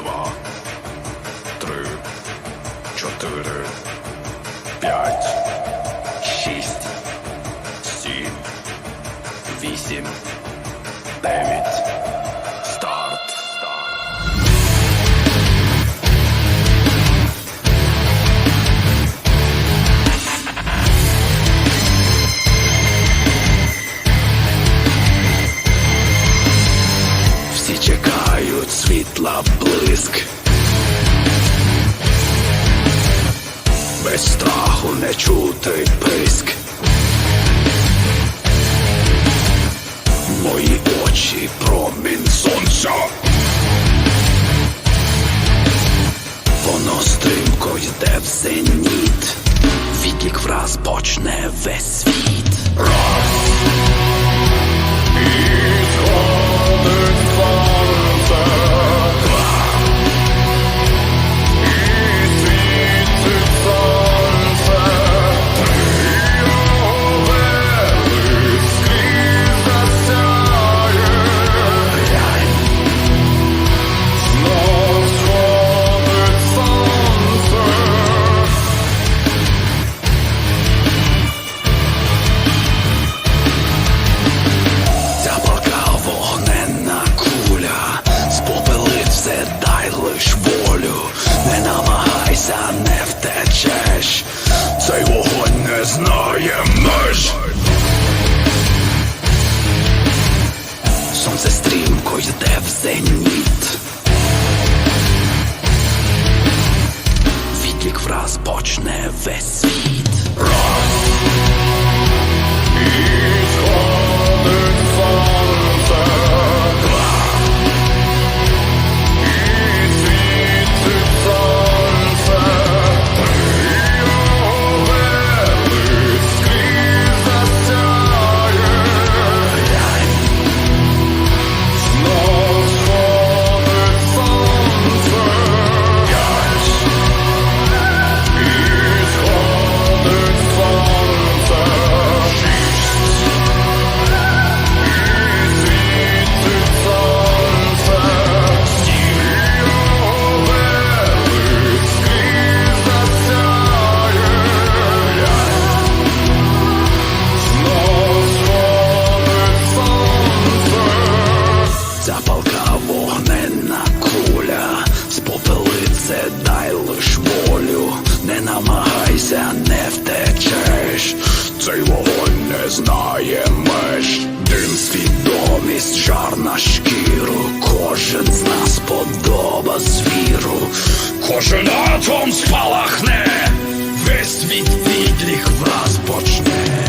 два, три, чотири, п'ять, шість, сім, вісім, дев'ять. Без страху не чути писк. Мої очі промінь сонця. Воно стрімко йде в зеніт. Відлік враз почне весь світ. Раз. І дай волю, не намагайся, не втечеш, цей вогонь не знає меж. Сонце стрімко йде в зеніт. Відлік враз почне весь намагайся, не втечеш, цей вогонь не знає меж, дим свідомість, жар на шкіру, кожен з нас подоба звіру, кожен атом спалахне, весь світ відлік враз почне.